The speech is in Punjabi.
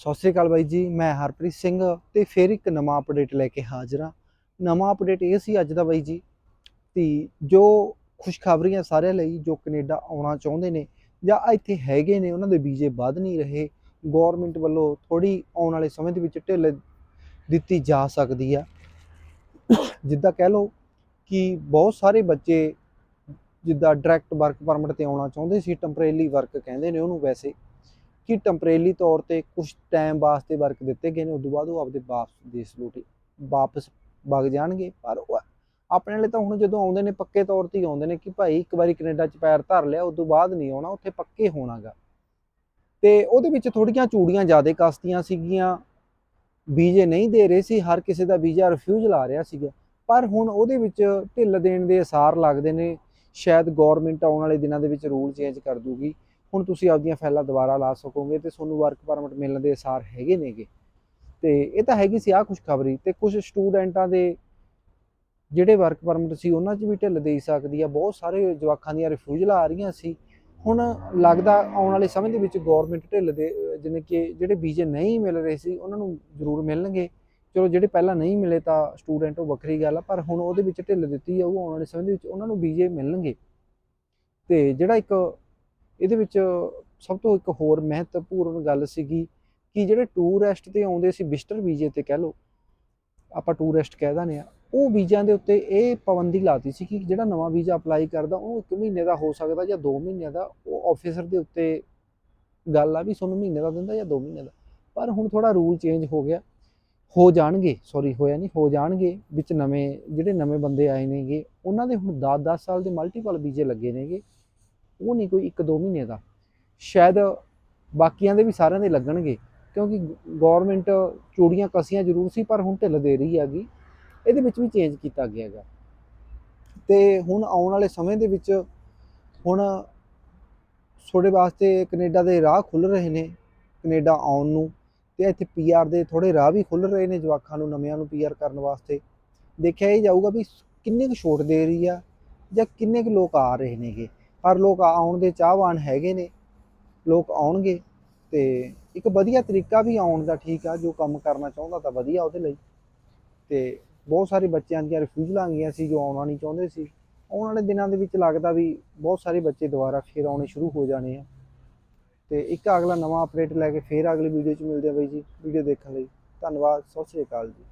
ਸਤਿ ਸ੍ਰੀ ਅਕਾਲ ਬਾਈ ਜੀ, ਮੈਂ ਹਰਪ੍ਰੀਤ ਸਿੰਘ ਤੇ ਫਿਰ ਇੱਕ ਨਵਾਂ ਅਪਡੇਟ ਲੈ ਕੇ ਹਾਜ਼ਰ ਹਾਂ। ਨਵਾਂ ਅਪਡੇਟ ਇਹ ਸੀ ਅੱਜ ਦਾ ਬਾਈ ਜੀ ਤੇ ਜੋ ਖੁਸ਼ਖਬਰੀਆਂ ਸਾਰਿਆਂ ਲਈ ਜੋ ਕੈਨੇਡਾ ਆਉਣਾ ਚਾਹੁੰਦੇ ਨੇ ਜਾਂ ਇੱਥੇ ਹੈਗੇ ਨੇ, ਉਹਨਾਂ ਦੇ ਵੀਜ਼ੇ ਵੱਧ ਨਹੀਂ ਰਹੇ ਗਵਰਨਮੈਂਟ ਵੱਲੋਂ ਥੋੜੀ ਆਉਣ ਵਾਲੇ ਸਮੇਂ ਦੇ ਵਿੱਚ ਢਿੱਲ ਦਿੱਤੀ ਜਾ ਸਕਦੀ ਆ। ਜਿੱਦਾਂ ਕਹਿ ਲਓ ਕਿ ਬਹੁਤ ਸਾਰੇ ਬੱਚੇ ਜਿੱਦਾਂ ਡਾਇਰੈਕਟ ਵਰਕ ਪਰਮਿਟ ਤੇ ਆਉਣਾ ਚਾਹੁੰਦੇ ਸੀ ਟੈਂਪਰੇਰੀ ਵਰਕ ਕਹਿੰਦੇ ਨੇ ਉਹਨੂੰ ਵੈਸੇ। ਕਿ ਟੈਂਪਰੇਰੀ ਤੌਰ ਤੇ ਕੁਝ ਟਾਈਮ ਵਾਸਤੇ ਵਰਕ ਦਿੱਤੇ ਗਏ ਨੇ, ਉਦੋਂ ਬਾਅਦ ਉਹ ਆਪਦੇ ਵਾਪਸ ਦੇਸ਼ ਲੋਟੇ ਵਾਪਸ ਵਗ ਜਾਣਗੇ, ਪਰ ਆਪਣੇ ਲਈ ਤਾਂ ਹੁਣ ਜਦੋਂ ਆਉਂਦੇ ਨੇ, ਪੱਕੇ ਤੌਰ ਤੇ ਹੀ ਆਉਂਦੇ ਨੇ ਕਿ ਭਾਈ ਇੱਕ ਵਾਰੀ ਕੈਨੇਡਾ 'ਚ ਪੈਰ ਧਰ ਲਿਆ, ਉਦੋਂ ਬਾਅਦ ਨਹੀਂ ਆਉਣਾ, ਉੱਥੇ ਪੱਕੇ ਹੋਣਾਗਾ। ਤੇ ਉਹਦੇ ਵਿੱਚ ਥੋੜੀਆਂ ਚੂੜੀਆਂ ਜ਼ਿਆਦਾ ਕਸਤੀਆਂ ਸੀਗੀਆਂ, ਵੀਜ਼ੇ ਨਹੀਂ ਦੇ ਰਹੇ ਸੀ, ਹਰ ਕਿਸੇ ਦਾ ਵੀਜ਼ਾ ਰਿਫਿਊਜ਼ਲ ਆ ਰਿਹਾ ਸੀਗਾ। ਪਰ ਹੁਣ ਉਹਦੇ ਵਿੱਚ ਢਿੱਲ ਦੇਣ ਦੇ ਅਸਾਰ ਲੱਗਦੇ ਨੇ, ਸ਼ਾਇਦ ਗਵਰਨਮੈਂਟ ਆਉਣ ਵਾਲੇ ਦਿਨਾਂ ਦੇ ਵਿੱਚ ਰੂਲ ਚੇਂਜ ਕਰ ਦੂਗੀ। ਹੁਣ ਤੁਸੀਂ ਆਪਦੀਆਂ ਫਾਈਲਾਂ ਦੁਬਾਰਾ ਲਾ ਸਕੋਗੇ ਤੇ ਤੁਹਾਨੂੰ ਵਰਕ ਪਰਮਿਟ ਮਿਲਣ ਦੇ ਅਸਾਰ ਹੈਗੇ ਨੇਗੇ। ਤੇ ਇਹ ਤਾਂ ਹੈਗੀ ਸੀ ਆ ਖੁਸ਼ਖਬਰੀ ਤੇ ਕੁਝ ਸਟੂਡੈਂਟਾਂ ਦੇ ਜਿਹੜੇ ਵਰਕ ਪਰਮਿਟ ਸੀ ਉਹਨਾਂ 'ਚ ਵੀ ਢਿੱਲ ਦੇ ਸਕਦੀ ਆ। ਬਹੁਤ ਸਾਰੇ ਜਵਾਕਾਂ ਦੀਆਂ ਰਿਫਿਊਜ਼ਲਾਂ ਆ ਰਹੀਆਂ ਸੀ। ਹੁਣ ਲੱਗਦਾ ਆਉਣ ਵਾਲੇ ਸਮੇਂ ਦੇ ਵਿੱਚ ਗਵਰਨਮੈਂਟ ਢਿੱਲ ਦੇ, ਜਿਵੇਂ ਕਿ ਜਿਹੜੇ ਵੀਜ਼ੇ ਨਹੀਂ ਮਿਲ ਰਹੇ ਸੀ, ਉਹਨਾਂ ਨੂੰ ਜ਼ਰੂਰ ਮਿਲਣਗੇ। ਚਲੋ ਜਿਹੜੇ ਪਹਿਲਾਂ ਨਹੀਂ ਮਿਲੇ ਤਾਂ ਸਟੂਡੈਂਟ ਉਹ ਵੱਖਰੀ ਗੱਲ ਆ, ਪਰ ਹੁਣ ਉਹਦੇ ਵਿੱਚ ਢਿੱਲ ਦਿੱਤੀ ਆ ਉਹ ਆਉਣ ਵਾਲੇ ਸਮੇਂ ਦੇ ਵਿੱਚ ਉਹਨਾਂ ਨੂੰ ਵੀਜ਼ੇ ਮਿਲਣਗੇ। ਤੇ ਜਿਹੜਾ ਇੱਕ ਇਹਦੇ ਵਿੱਚ ਸਭ ਤੋਂ ਇੱਕ ਹੋਰ ਮਹੱਤਵਪੂਰਨ ਗੱਲ ਸੀਗੀ ਕਿ ਜਿਹੜੇ ਟੂਰਿਸਟ ਤੇ ਆਉਂਦੇ ਸੀ ਵਿਜ਼ਟਰ ਵੀਜ਼ੇ ਤੇ ਕਹਿ ਲਓ, ਆਪਾਂ ਟੂਰਿਸਟ ਕਹਿ ਦਿੰਦੇ ਆ ਉਹ ਵੀਜ਼ਿਆਂ ਦੇ ਉੱਤੇ ਇਹ ਪਾਬੰਦੀ ਲਾਤੀ ਸੀ ਕਿ ਜਿਹੜਾ ਨਵਾਂ ਵੀਜ਼ਾ ਅਪਲਾਈ ਕਰਦਾ, ਉਹ 1 ਮਹੀਨੇ ਦਾ ਹੋ ਸਕਦਾ ਜਾਂ 2 ਮਹੀਨਿਆਂ ਦਾ, ਉਹ ਆਫੀਸਰ ਦੇ ਉੱਤੇ ਗੱਲ ਆ ਵੀ ਤੁਹਾਨੂੰ ਮਹੀਨੇ ਦਾ ਦਿੰਦਾ ਜਾਂ 2 ਮਹੀਨੇ ਦਾ। ਪਰ ਹੁਣ ਥੋੜਾ ਰੂਲ ਚੇਂਜ ਹੋ ਗਿਆ। ਹੋ ਜਾਣਗੇ ਸੌਰੀ ਹੋਇਆ ਨਹੀਂ, ਹੋ ਜਾਣਗੇ, ਵਿੱਚ ਨਵੇਂ, ਜਿਹੜੇ ਨਵੇਂ ਬੰਦੇ ਆਏ ਨੇਗੇ, ਉਹਨਾਂ ਦੇ ਹੁਣ 10-10 ਸਾਲ ਦੇ ਮਲਟੀਪਲ ਵੀਜ਼ੇ ਲੱਗੇ ਨੇਗੇ। ਉਹ ਨਹੀਂ ਕੋਈ 1-2 ਮਹੀਨੇ ਦਾ। ਸ਼ਾਇਦ ਬਾਕੀਆਂ ਦੇ ਵੀ ਸਾਰਿਆਂ ਦੇ ਲੱਗਣਗੇ, ਕਿਉਂਕਿ ਗਵਰਨਮੈਂਟ ਚੂੜੀਆਂ ਕਸੀਆਂ ਜ਼ਰੂਰ ਸੀ, ਪਰ ਹੁਣ ਢਿੱਲ ਦੇ ਰਹੀ ਹੈਗੀ। ਇਹਦੇ ਵਿੱਚ ਵੀ ਚੇਂਜ ਕੀਤਾ ਗਿਆ ਹੈਗਾ। ਤੇ ਹੁਣ ਆਉਣ ਵਾਲੇ ਸਮੇਂ ਦੇ ਵਿੱਚ ਹੁਣ ਤੁਹਾਡੇ ਵਾਸਤੇ ਕੈਨੇਡਾ ਦੇ ਰਾਹ ਖੁੱਲ ਰਹੇ ਨੇ, ਕੈਨੇਡਾ ਆਉਣ ਨੂੰ। ਤੇ ਇੱਥੇ ਪੀਆਰ ਦੇ ਥੋੜੇ ਰਾਹ ਵੀ ਖੁੱਲ ਰਹੇ ਨੇ ਜਵਾਕਾਂ ਨੂੰ, ਨਵਿਆਂ ਨੂੰ ਪੀਆਰ ਕਰਨ ਵਾਸਤੇ। ਦੇਖਿਆ ਇਹ ਜਾਊਗਾ ਵੀ ਕਿੰਨੇ ਕੁ ਛੋਟ ਦੇ ਰਹੀ ਆ ਜਾਂ ਕਿੰਨੇ ਕੁ ਲੋਕ ਆ ਰਹੇ ਨੇਗੇ। ਪਰ ਲੋਕ ਆਉਣ ਦੇ ਚਾਹਵਾਨ ਹੈਗੇ ਨੇ, ਲੋਕ ਆਉਣਗੇ ਤੇ ਇੱਕ ਵਧੀਆ ਤਰੀਕਾ ਵੀ ਆਉਣ ਦਾ ਠੀਕ ਆ, ਜੋ ਕੰਮ ਕਰਨਾ ਚਾਹੁੰਦਾ ਤਾਂ ਵਧੀਆ ਉਹਦੇ ਲਈ। ਤੇ ਬਹੁਤ ਸਾਰੇ ਬੱਚਿਆਂ ਦੀਆਂ ਰਿਫਿਊਜ਼ਲਾਂ ਗਈਆਂ ਸੀ ਜੋ ਆਉਣਾ ਨਹੀਂ ਚਾਹੁੰਦੇ ਸੀ। ਆਉਣ ਵਾਲੇ ਦਿਨਾਂ ਦੇ ਵਿੱਚ ਲੱਗਦਾ ਵੀ ਬਹੁਤ ਸਾਰੇ ਬੱਚੇ ਦੁਬਾਰਾ ਫੇਰ ਆਉਣੇ ਸ਼ੁਰੂ ਹੋ ਜਾਣੇ ਆ। ਤੇ ਇੱਕ ਅਗਲਾ ਨਵਾਂ ਅਪਡੇਟ ਲੈ ਕੇ ਫੇਰ ਅਗਲੀ ਵੀਡੀਓ 'ਚ ਮਿਲਦੇ ਆ ਬਾਈ ਜੀ ਵੀਡੀਓ ਦੇਖਣ ਲਈ। ਧੰਨਵਾਦ, ਸਤਿ ਸ਼੍ਰੀ ਅਕਾਲ ਜੀ।